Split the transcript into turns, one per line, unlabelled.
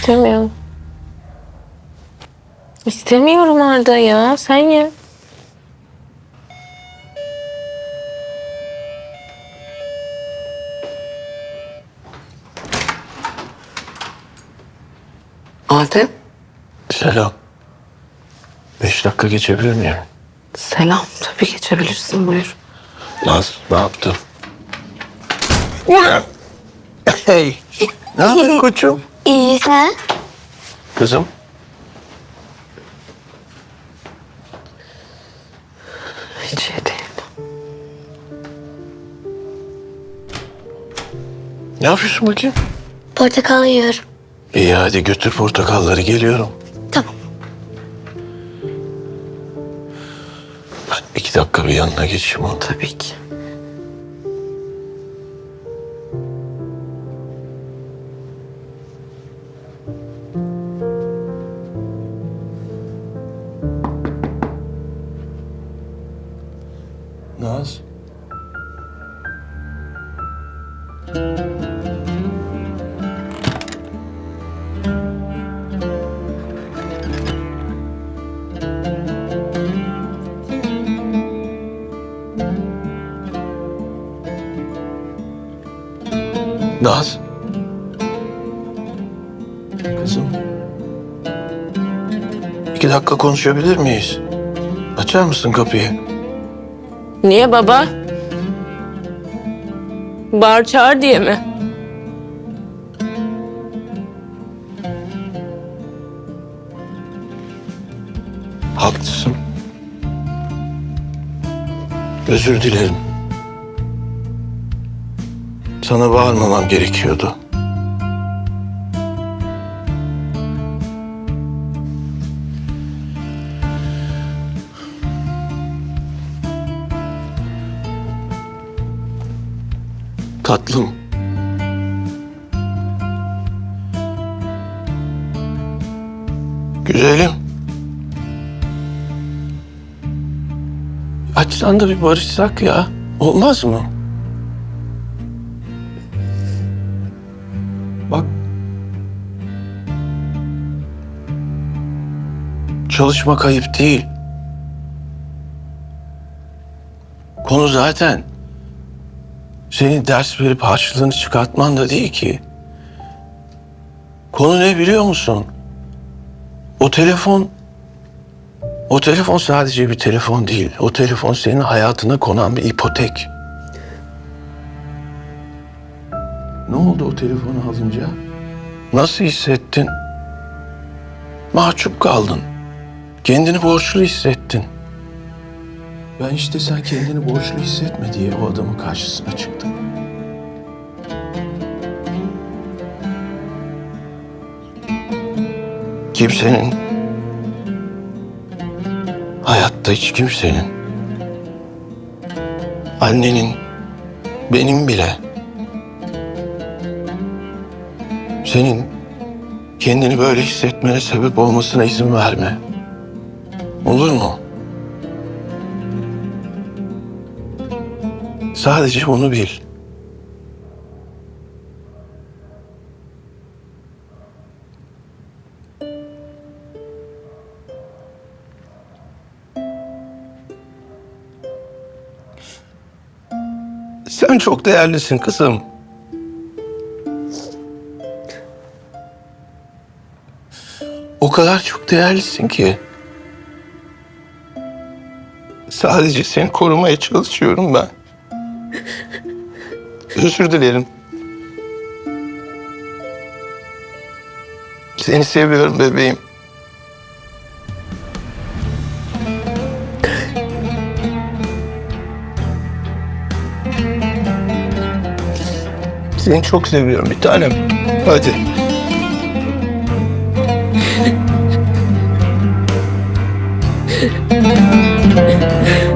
İstemiyorum. İstemiyorum Arda ya. Sen ye.
Adem,
Selam. Beş dakika geçebilir miyim?
selam. Tabii geçebilirsin buyur.
Naz, ne yaptın? Hey. Ne haber koçum?
İyi sen?
Kızım.
Hiç iyi değil.
Ne yapıyorsun bakayım?
Portakal yiyorum.
İyi hadi götür portakalları geliyorum.
Tamam.
Ben iki dakika bir yanına geçeyim onu.
Tabii ki.
Naz. Kızım. İki dakika konuşabilir miyiz? Açar mısın kapıyı?
Niye baba? Bağır çağır diye mi?
Haklısın. Özür dilerim. Sana bağırmamam gerekiyordu. Tatlım. Güzelim. Açsan da bir barışsak ya. Olmaz mı? Çalışmak ayıp değil. Konu zaten senin ders verip harçlığını çıkartman da değil ki. Konu ne biliyor musun? O telefon o telefon sadece bir telefon değil. O telefon senin hayatına konan bir ipotek. Ne oldu o telefonu alınca? Nasıl hissettin? Mahcup kaldın. Kendini borçlu hissettin. Ben işte sen kendini borçlu hissetme diye o adamın karşısına çıktım. Kimsenin Hayatta hiç kimsenin. Annenin, benim bile. Senin kendini böyle hissetmene sebep olmasına izin verme. Olur mu? Sadece onu bil. Sen çok değerlisin kızım. O kadar çok değerlisin ki. Sadece seni korumaya çalışıyorum ben. Özür dilerim. Seni seviyorum bebeğim. Seni çok seviyorum bir tanem. Hadi. Yeah.